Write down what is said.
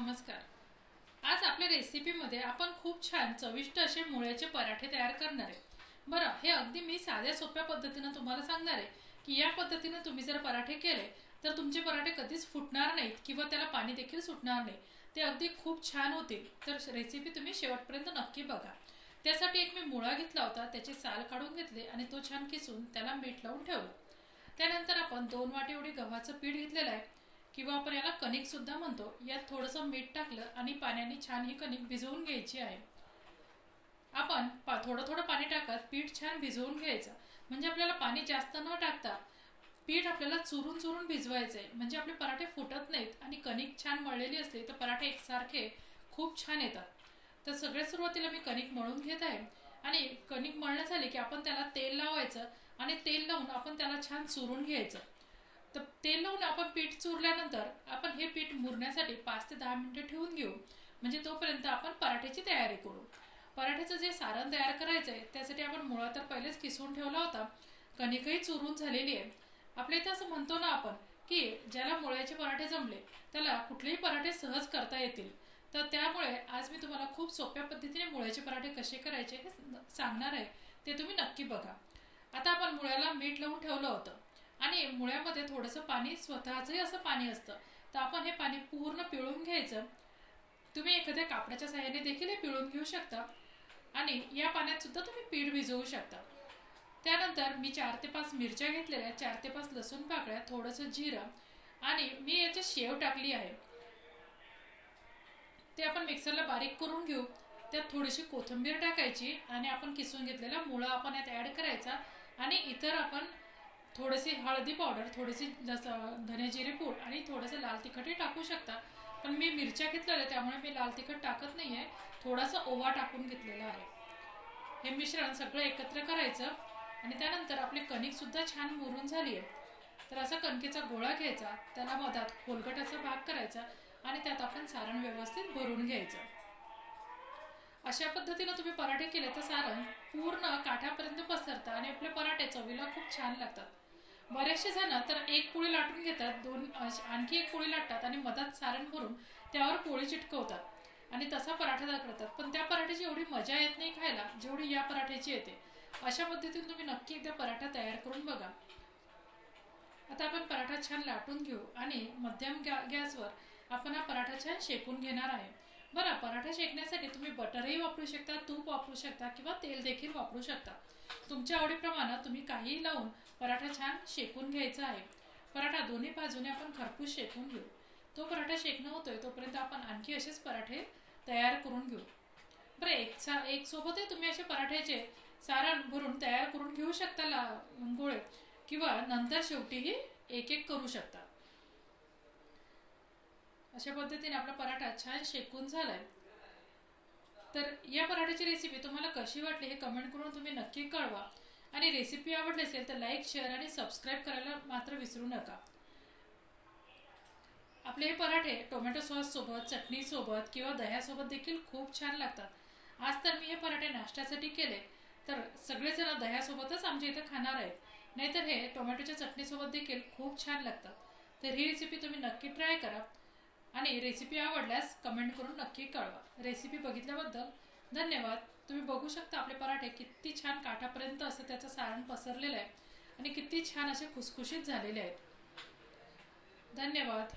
नमस्कार. आज आपल्या रेसिपीमध्ये आपण खूप छान चविष्ट असे मुळ्याचे पराठे तयार करणार आहे. बरं हे अगदी मी साध्या सोप्या पद्धतीनं तुम्हाला सांगणार आहे की या पद्धतीनं तुम्ही जर पराठे केले तर तुमचे पराठे कधीच फुटणार नाहीत किंवा त्याला पाणी देखील सुटणार नाही. ते अगदी खूप छान होतील. तर रेसिपी तुम्ही शेवटपर्यंत नक्की बघा. त्यासाठी एक मी मुळा घेतला होता त्याचे साल काढून घेतले आणि तो छान किसून त्याला मीठ लावून ठेवलं. त्यानंतर आपण दोन वाटी एवढी गव्हाचं पीठ घेतलेलं आहे. किंवा आपण याला कणिक सुद्धा म्हणतो. यात थोडंसं मीठ टाकलं आणि पाण्याने छान ही कणिक भिजवून घ्यायची आहे. आपण पा थोडं थोडं पाणी टाकत पीठ छान भिजवून घ्यायचं. म्हणजे आपल्याला पाणी जास्त न टाकता पीठ आपल्याला चुरून चुरून भिजवायचं आहे म्हणजे आपले पराठे फुटत नाहीत आणि कणिक छान मळलेली असली तर पराठे एकसारखे खूप छान येतात. तर सगळ्यात सुरुवातीला मी कणिक मळून घेत आहे. आणि कणिक मळणं झाले की आपण त्याला तेल लावायचं आणि तेल लावून आपण त्याला छान चुरून घ्यायचं. तर तेल लावून आपण पीठ चुरल्यानंतर आपण हे पीठ मुरण्यासाठी पाच ते दहा मिनिटं ठेवून घेऊ. म्हणजे तोपर्यंत आपण पराठ्याची तयारी करू. पराठ्याचं जे सारण तयार करायचं आहे त्यासाठी आपण मुळा तर पहिलेच किसून ठेवला होता. कणिकही चुरून झालेली आहे. आपल्या इथं असं म्हणतो ना आपण की ज्याला मुळ्याचे पराठे जमले त्याला कुठलेही पराठे सहज करता येतील. तर त्यामुळे आज मी तुम्हाला खूप सोप्या पद्धतीने मुळ्याचे पराठे कसे करायचे हे सांगणार आहे. ते तुम्ही नक्की बघा. आता आपण मुळ्याला मीठ लावून ठेवलं होतं. आणि मुळ्यामध्ये थोडंसं पाणी स्वतःचंही असं पाणी असतं. तर आपण हे पाणी पूर्ण पिळून घ्यायचं. तुम्ही एखाद्या कापडाच्या सहाय्याने देखील हे पिळून घेऊ शकता. आणि या पाण्यात सुद्धा तुम्ही पीठ भिजवू शकता. त्यानंतर मी चार ते पाच मिरच्या घेतलेल्या चार ते पाच लसूण पाकळ्या थोडंसं जिरं आणि मी याची शेव टाकली आहे. ते आपण मिक्सरला बारीक करून घेऊ. त्यात थोडीशी कोथिंबीर टाकायची आणि आपण किसून घेतलेला मुळा आपण यात ॲड करायचा. आणि इतर आपण थोडीशी हळदी पावडर थोडीशी लस धने जिरे पूड आणि थोडंसं लाल तिखटही टाकू शकता. पण मी मिरच्या घेतलेल्या त्यामुळे मी लाल तिखट टाकत नाही आहे थोडासा ओवा टाकून घेतलेला आहे. हे मिश्रण सगळं एकत्र करायचं आणि त्यानंतर आपली कणिकसुद्धा छान मुरून झाली आहे. तर असा कणकेचा गोळा घ्यायचा त्याला मधात खोलगटाचा भाग करायचा आणि त्यात आपण सारण व्यवस्थित भरून घ्यायचं. अशा पद्धतीनं तुम्ही पराठे केले तर सारण पूर्ण काठापर्यंत पसरतं आणि आपले पराठे चवीला खूप छान लागतात. बरेचसे जण तर एक पोळी लाटून घेतात दोन आणखी एक पोळी लाटतात आणि मधात सारण भरून त्यावर पोळी चिटकवतात आणि तसा पराठा करतात. पण त्या पराठ्याची एवढी मजा येत नाही खायला जेवढी या पराठ्याची येते. अशा पद्धतीने तुम्ही नक्की एकदा पराठा तयार करून बघा. आता आपण पराठा छान लाटून घेऊ आणि मध्यम गॅ गॅसवर आपण हा पराठा छान शेकून घेणार आहे. बरं पराठा शेकण्यासाठी तुम्ही बटरही वापरू शकता तूप वापरू शकता किंवा तेल देखील वापरू शकता. तुमच्या आवडीप्रमाणे तुम्ही काहीही लावून पराठा छान शेकून घ्यायचा आहे. पराठा दोन्ही बाजूने आपण खरपूस शेकून घेऊ. तो पराठा शेकणं होतोय तोपर्यंत आपण आणखी असेच पराठे तयार करून घेऊ. बरं एक सा एक सोबतही तुम्ही असे पराठ्याचे सारण भरून तयार करून घेऊ शकता ला गोळे. किंवा नंतर शेवटीही एक एक करू शकता. अशा पद्धतीने आपला पराठा छान शेकून झालाय. तर या पराठ्याची रेसिपी तुम्हाला कशी वाटली हे कमेंट करून तुम्ही नक्की कळवा. आणि रेसिपी आवडली असेल तर लाईक शेअर आणि सबस्क्राईब करायला मात्र विसरू नका. आपले हे पराठे टोमॅटो सॉस सोबत चटणी सोबत किंवा दह्यासोबत देखील खूप छान लागतात. आज तर मी हे पराठे नाश्त्यासाठी केले. तर सगळेजण दह्यासोबतच आमच्या इथं खाणार आहेत. नाहीतर हे टोमॅटोच्या चटणीसोबत देखील खूप छान लागतात. तर ही रेसिपी तुम्ही नक्की ट्राय करा. आणि रेसिपी आवडल्यास कमेंट करून नक्की कळवा. रेसिपी बघितल्याबद्दल धन्यवाद. तुम्ही बघू शकता आपले पराठे किती छान काठापर्यंत असं त्याचं सारण पसरलेलं आहे आणि किती छान असे खुसखुशीत झालेले आहेत. धन्यवाद.